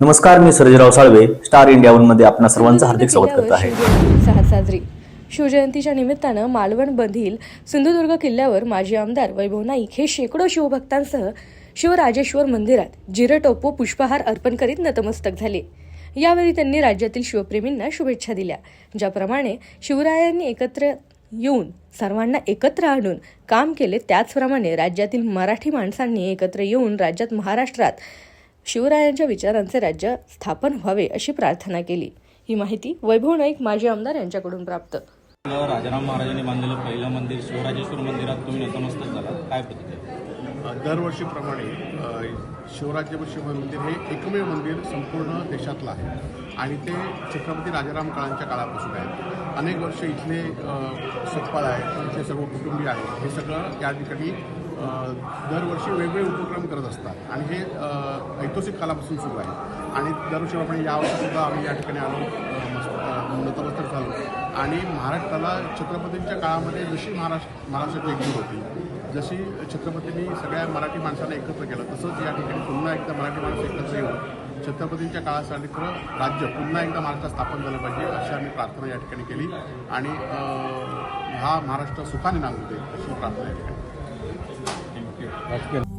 नमस्कार मी Sarjerao Salve star India वनमध्ये आपणा सर्वांचं हार्दिक स्वागत करत आहे. साजरी शिवजयंतीच्या निमित्तानं मालवणमधील सिंधुदुर्ग किल्ल्यावर माजी आमदार वैभव नाईक हे शेकडो शिवभक्तांसह शिवराजेश्वर मंदिरात जिरटोपो पुष्पहार अर्पण करीत नतमस्तक झाले. यावेळी त्यांनी राज्यातील शिवप्रेमींना शुभेच्छा दिल्या ज्याप्रमाणे शिवरायांनी एकत्र येऊन सर्वांना एकत्र आणून काम केले. त्याचप्रमाणे राज्यातील मराठी माणसांनी एकत्र येऊन राज्यात महाराष्ट्रात शिवरायांच्या विचारांचे राज्य स्थापन व्हावे अशी प्रार्थना केली. ही माहिती वैभव नाईक माजी आमदार यांच्याकडून प्राप्त. राजाराम महाराजांनी बांधलेलं पहिलं मंदिर शिवराजेश्वर मंदिरात तुम्ही नतमस्तक झाला काय प्रतिक्रिया? दरवर्षीप्रमाणे अ, शिवराज्य शिव मंदिर हे एकमेव मंदिर संपूर्ण देशातलं आहे. आणि ते छत्रपती राजाराम काळांच्या काळापासून आहे. अनेक वर्ष इथले सतपाळ आहेत इथले सर्व कुटुंबीय आहेत. हे सगळं या ठिकाणी दरवर्षी वेगवेगळे उपक्रम करत असतात. आणि हे ऐतिहासिक कालापासून सुरू आहे. आणि दरवर्षीप्रमाणे यावर्षीसुद्धा आम्ही या ठिकाणी आलो. नतमस्तक झालो. आणि महाराष्ट्राला छत्रपतींच्या काळामध्ये जशी महाराष्ट्र महाराष्ट्राची एकजूट होती जशी छत्रपतींनी सगळ्या मराठी माणसांना एकत्र केलं तसंच या ठिकाणी पुन्हा एकदा मराठी माणसं एकत्र येऊन छत्रपतींच्या काळासाठी खरं राज्य पुन्हा एकदा महाराष्ट्रात स्थापन झालं पाहिजे अशी आम्ही प्रार्थना या ठिकाणी केली. आणि हा महाराष्ट्र सुखाने नांदू दे अशी प्रार्थना या ठिकाणी That's good.